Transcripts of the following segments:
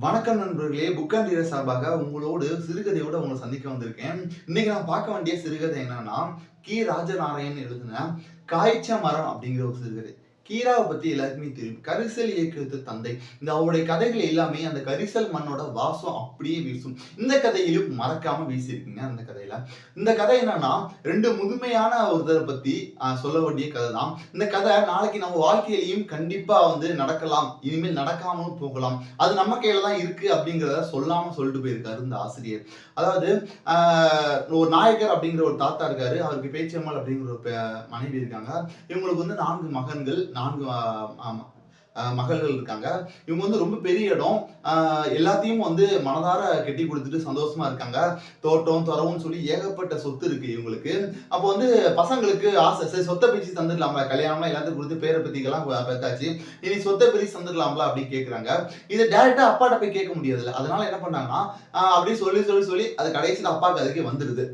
வணக்கம் நண்பர்களே புக்காண்டியர் சார்பாக உங்களோடு சிறுகதையோடு உங்களை சந்திக்க வந்திருக்கேன். இன்னைக்கு நான் பார்க்க வேண்டிய சிறுகதை என்னன்னா கி. ராஜநாராயண் எழுதின காய்ச்ச மரம் அப்படிங்கிற ஒரு சிறுகதை. கீராவை பத்தி எல்லாருக்குமே தெரியும். கரிசல் இயக்கியது தந்தை. இந்த அவருடைய கதைகள் எல்லாமே அந்த கரிசல் மண்ணோட வாசம் அப்படியே வீசும். இந்த கதையிலும் மறக்காம வீசியிருக்குங்க அந்த கதையில. இந்த கதை என்னன்னா ரெண்டு முதுமையான ஒருத்தரை பத்தி சொல்ல வேண்டிய கதை தான் இந்த கதை நாளைக்கு நம்ம வாழ்க்கையிலையும் கண்டிப்பா வந்து நடக்கலாம். இனிமேல் நடக்காமலும் போகலாம். அது நம்ம கையில தான் இருக்கு அப்படிங்கிறத சொல்லாம சொல்லிட்டு போயிருக்காரு இந்த ஆசிரியர். அதாவது ஆஹ், ஒரு நாயக்கர் அப்படிங்கிற ஒரு தாத்தா இருக்காரு. அவருக்கு பேச்சம்மாள் அப்படிங்கிற ஒரு மனைவி இருக்காங்க. இவங்களுக்கு வந்து நான்கு மகன்கள் நான்கு ஆமாம் மகள்கள் இருக்காங்க. இவங்க வந்து ரொம்ப பெரிய இடம். எல்லாத்தையும் வந்து மனதார கட்டி கொடுத்துட்டு சந்தோஷமா இருக்காங்க. தோட்டம் துறவுன்னு சொல்லி ஏகப்பட்ட சொத்து இருக்கு இவங்களுக்கு. அப்போ வந்து பசங்களுக்கு ஆசை. சரி சொத்தை பிரிச்சு தந்துடலாம்ல. கல்யாணம்லாம் எல்லாத்தையும் கொடுத்து பேரை பத்திக்கெல்லாம் பெத்தாச்சு. இனி சொத்தை பிரிச்சு தந்துடலாம்ல அப்படின்னு கேட்குறாங்க இதை டேரெக்டா அப்பாட்ட போய் கேட்க முடியாதுல்ல. அதனால என்ன பண்ணாங்கன்னா அப்படி சொல்லி சொல்லி சொல்லி அது கடைசியில் அப்பாவுக்கு அதுக்கே வந்துடுது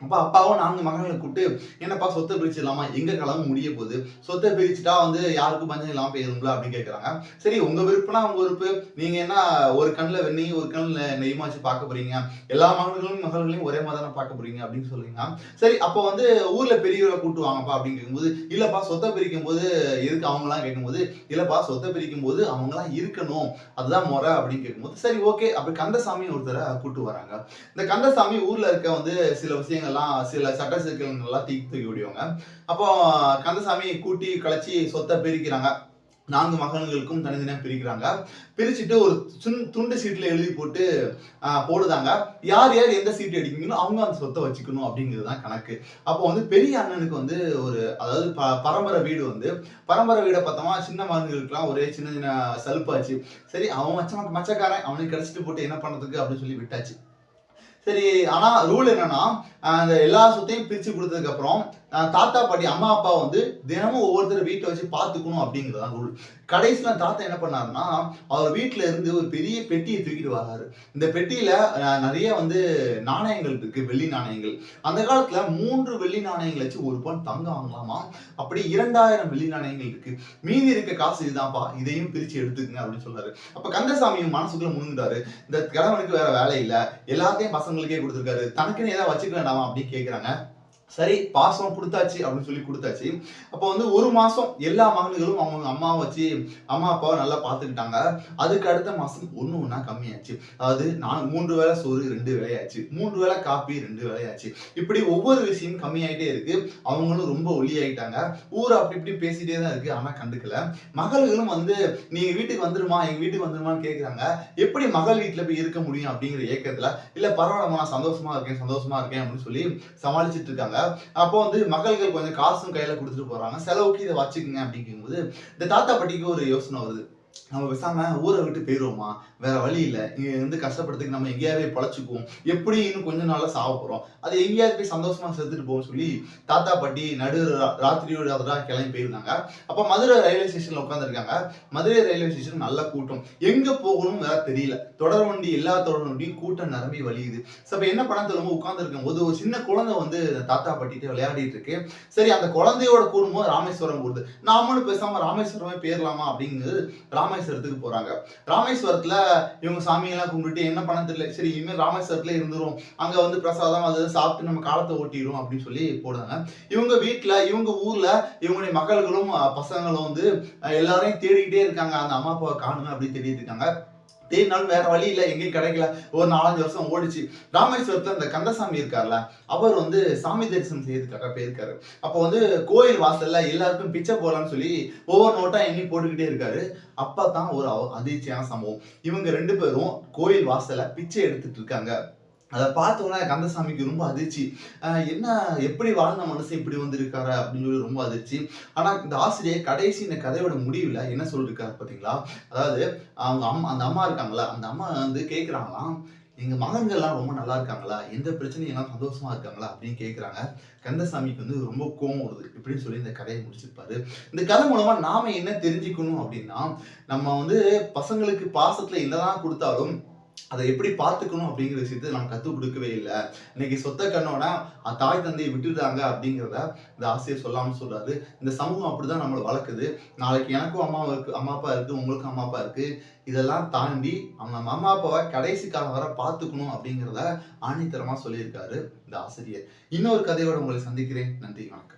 அப்பா அப்பாவும் நான்கு மகன்களை கூப்பிட்டு என்னப்பா சொத்தை பிரிச்சிடலாமா எங்க கிளம்பு? முடிய போகுது. சொத்தை பிரிச்சுட்டா வந்து யாருக்கும் பஞ்சம் இல்லாமல் போயிருங்களா அப்படின்னு கேட்குறாங்க சரி உங்க விருப்பம்னா உங்க விருப்பு. நீங்க என்ன ஒரு கண்ணில் வெண்ணையும் ஒரு கண்ணில் நெய்மா வச்சு பார்க்க போறீங்க? எல்லா மகன்களும் மகள்களையும் ஒரே மாதிரி தானே பார்க்க போறீங்க? அப்படின்னு சொல்றீங்க. சரி அப்போ வந்து ஊர்ல பெரியவரை கூட்டு வாங்கப்பா அப்படின்னு கேட்கும்போது இல்லப்பா சொத்தை பிரிக்கும் போது இருக்கு. அவங்களாம் கேட்கும்போது இல்லப்பா சொத்தை பிரிக்கும் போது அவங்களாம் இருக்கணும். அதுதான் முறை. அப்படின்னு கேட்கும்போது சரி ஓகே. அப்படி கந்தசாமி ஒருத்தரை கூட்டு வராங்க. இந்த கந்தசாமி ஊர்ல இருக்க வந்து சில விஷயங்கள் எல்லாம் சில சட்ட சிக்கல்கள்லாம் தூக்கி தூக்கி விடுவாங்க. அப்போ கந்தசாமி கூட்டி கலைச்சி சொத்தை பிரிக்கிறாங்க. நான்கு மகன்களுக்கும் தனித்தனியாக பிரிக்கிறாங்க. பிரிச்சுட்டு ஒரு சுன் துண்டு சீட்டில் எழுதி போட்டு போடுதாங்க. யார் யார் எந்த சீட் அடிக்கீங்களோ அவங்க அந்த சொத்தை வச்சுக்கணும் அப்படிங்கிறது தான் கணக்கு. அப்போ வந்து பெரிய அண்ணனுக்கு வந்து ஒரு அதாவது ப பரம்பரை வீடு வந்து பரம்பரை வீடை பார்த்தோமா சின்ன மகன்களுக்குலாம் ஒரே சின்ன சின்ன சலுப்பாச்சு சரி அவன் மச்ச மச்சக்காரன் அவனுக்கு கிடச்சிட்டு போட்டு என்ன பண்ணுறதுக்கு அப்படின்னு சொல்லி விட்டாச்சு. சரி ஆனால் ரூல் என்னன்னா அந்த எல்லா சொத்தையும் பிரித்து கொடுத்ததுக்கப்புறம் தாத்தா பாட்டி அம்மா அப்பா வந்து தினமும் ஒவ்வொருத்தர் வீட்டை வச்சு பார்த்துக்கணும் அப்படிங்கிறது தான் ரூல் கடைசியில் தாத்தா என்ன பண்ணாருன்னா அவர் வீட்டில் இருந்து ஒரு பெரிய பெட்டியை தூக்கிட்டு வராரு. இந்த பெட்டியில் நிறைய வந்து நாணயங்கள் இருக்கு வெள்ளி நாணயங்கள். அந்த காலத்தில் மூன்று வெள்ளி நாணயங்கள் வச்சு ஒரு பவுன் தங்கம் வாங்கலாமா? அப்படி இரண்டாயிரம் வெள்ளி நாணயங்கள் இருக்கு. மீதி இருக்க காசு இதுதான்ப்பா இதையும் பிரித்து எடுத்துக்கங்க அப்படின்னு சொல்றாரு. அப்போ கந்தசாமியும் மனசுக்குள்ள முணுங்குறாரு இந்த கிழவனுக்கு வேற வேலை இல்லை எல்லாத்தையும் பசங்களுக்கே கொடுத்துருக்காரு. தனக்குன்னு ஏதாவது வச்சுக்க வேண்டாமா அப்படின்னு கேட்குறாங்க சரி பாசம் கொடுத்தாச்சு அப்படின்னு சொல்லி கொடுத்தாச்சு. அப்போ வந்து ஒரு மாதம் எல்லா மகன்களும் அவங்க அம்மாவை வச்சு அம்மா அப்பாவை நல்லா பார்த்துக்கிட்டாங்க. அதுக்கு அடுத்த மாதம் ஒன்று ஒன்றா கம்மியாச்சு. அதாவது நான் மூன்று வேளை சோறு ரெண்டு வேலையாச்சு மூன்று வேளை காப்பி ரெண்டு வேலையாச்சு இப்படி ஒவ்வொரு விஷயம் கம்மியாயிட்டே இருக்கு. அவங்களும் ரொம்ப ஒல்லியாயிட்டாங்க. ஊர் அப்படி இப்படி பேசிட்டே தான் இருக்கு. ஆனால் கண்டுக்கல. மகள்களும் வந்து நீங்கள் வீட்டுக்கு வந்துருமா? எங்கள் வீட்டுக்கு வந்துருமான்னு கேட்குறாங்க எப்படி மகள் வீட்டில் போய் இருக்க முடியும்? அப்படிங்கிற ஏக்கத்தில் இல்லை பரவாயில்லம்மா. நான் சந்தோஷமா இருக்கேன் சந்தோஷமா இருக்கேன். அப்படின்னு சொல்லி சமாளிச்சிட்டு இருக்காங்க. அப்போ வந்து மகள்கள் கொஞ்சம் காசும் கையில கொடுத்துட்டு போறாங்க. செலவுக்கு இதை வச்சுக்கோங்க அப்படிங்கும்போது இந்த தாத்தா பாட்டிக்கு ஒரு யோசனை வருது. நம்ம பேசாம ஊரை விட்டு போயிடுவோமா வேற வழி இல்லை. இங்க இருந்து கஷ்டப்படுறதுக்கு நம்ம எங்கேயாவே பொழைச்சிக்குவோம். எப்படி இன்னும் கொஞ்ச நாள்ல சாவ போறோம்? அது எங்கேயாவது போய் சந்தோஷமா செத்துட்டு போவோம் சொல்லி தாத்தா பாட்டி நடு ராத்திரியோடு ராத்திரியோட அதெல்லாம் கிளம்பி போயிருந்தாங்க. அப்ப மதுரை ரயில்வே ஸ்டேஷன்ல உட்காந்துருக்காங்க மதுரை ரயில்வே ஸ்டேஷன் நல்ல கூட்டம். எங்க போகணும் வேற தெரியல. தொடர் வண்டி எல்லா தொடர் வண்டியும் கூட்டம் நிரம்பி வலியுது சோ இப்போ என்ன பண்ண தெரியாம உட்கார்ந்து இருக்கும் போது ஒரு சின்ன குழந்தை வந்து தாத்தா பாட்டிட்டு விளையாடிட்டு இருக்கு. சரி அந்த குழந்தையோட குடும்பம் ராமேஸ்வரம் போகுது. நாமளும் பேசாம ராமேஸ்வரமே பேரலாமா அப்படிங்கிறது ராமேஸ்வரத்துக்கு போறாங்க. ராமேஸ்வரத்துல இவங்க சாமியெல்லாம் கும்பிட்டு என்ன பண்ண தெரியல. சரி இனிமேல் ராமேஸ்வரத்துல இருந்துரும். அங்க வந்து பிரசாதம் அது சாப்பிட்டு நம்ம காலத்தை ஓட்டிடும் அப்படின்னு சொல்லி போடுறாங்க. இவங்க வீட்டுல இவங்க ஊர்ல இவங்களுடைய மகள்களும் பசங்களும் வந்து எல்லாரையும் தேடிக்கிட்டே இருக்காங்க. அந்த அம்மா அப்பாவை காணுங்க அப்படின்னு தேடிட்டு இருக்காங்க. தேடினாலும் வேற வழி இல்லை எங்கேயும் கிடைக்கல. ஒரு நாலஞ்சு வருஷம் ஓடிச்சு. ராமேஸ்வரத்துல இந்த கந்தசாமி இருக்கார்ல அவர் வந்து சாமி தரிசனம் செய்யறதுக்காக போயிருக்காரு. அப்போ வந்து கோயில் வாசல்ல எல்லாருக்கும் பிச்சை போகலான்னு சொல்லி ஒவ்வொரு நோட்டா எண்ணி போட்டுக்கிட்டே இருக்காரு. அப்பா தான் ஒரு அதிர்ச்சியான சம்பவம். இவங்க ரெண்டு பேரும் கோயில் வாசல்ல பிச்சை எடுத்துட்டு இருக்காங்க. அதை பார்த்த உடனே கந்தசாமிக்கு ரொம்ப அதிர்ச்சி. என்ன எப்படி வாழ்ந்த மனுஷன் இப்படி வந்திருக்காரு? அப்படின்னு சொல்லி ரொம்ப அதிர்ச்சி. ஆனால் இந்த ஆசிரியர் கடைசி இந்த கதையோட முடிவில் என்ன சொல்லியிருக்காரு பார்த்தீங்களா? அதாவது அவங்க அம்மா அந்த அம்மா இருக்காங்களா அந்த அம்மா வந்து கேட்குறாங்களாம் எங்கள் மகன்கள்லாம் ரொம்ப நல்லா இருக்காங்களா? எந்த பிரச்சனையும் எல்லாம் சந்தோஷமா இருக்காங்களா? அப்படின்னு கேட்குறாங்க கந்தசாமிக்கு வந்து ரொம்ப கோவம் வருது. இப்படின்னு சொல்லி இந்த கதையை முடிச்சிருப்பாரு. இந்த கதை மூலமா நாம என்ன தெரிஞ்சுக்கணும் அப்படின்னா நம்ம வந்து பசங்களுக்கு பாசத்துல என்னதான் கொடுத்தாலும் அதை எப்படி பார்த்துக்கணும் அப்படிங்கிற விஷயத்தை நம்ம கற்றுக் கொடுக்கவே இல்லை. இன்னைக்கு சொத்த கண்ணோட தாய் தந்தையை விட்டுட்டாங்க அப்படிங்கிறத இந்த ஆசிரியர் சொல்லாமல் சொல்றாரு. இந்த சமூகம் அப்படிதான் நம்மளை வளர்க்குது. நாளைக்கு எனக்கும் அம்மா இருக்கு அம்மா அப்பா இருக்கு உங்களுக்கும் அம்மா அப்பா இருக்கு. இதெல்லாம் தாண்டி அவங்க அம்மா அப்பாவை கடைசி காலம் வர பார்த்துக்கணும் அப்படிங்கிறத ஆணித்தரமா சொல்லியிருக்காரு இந்த ஆசிரியர். இன்னொரு கதையோட உங்களை சந்திக்கிறேன். நன்றி வணக்கம்.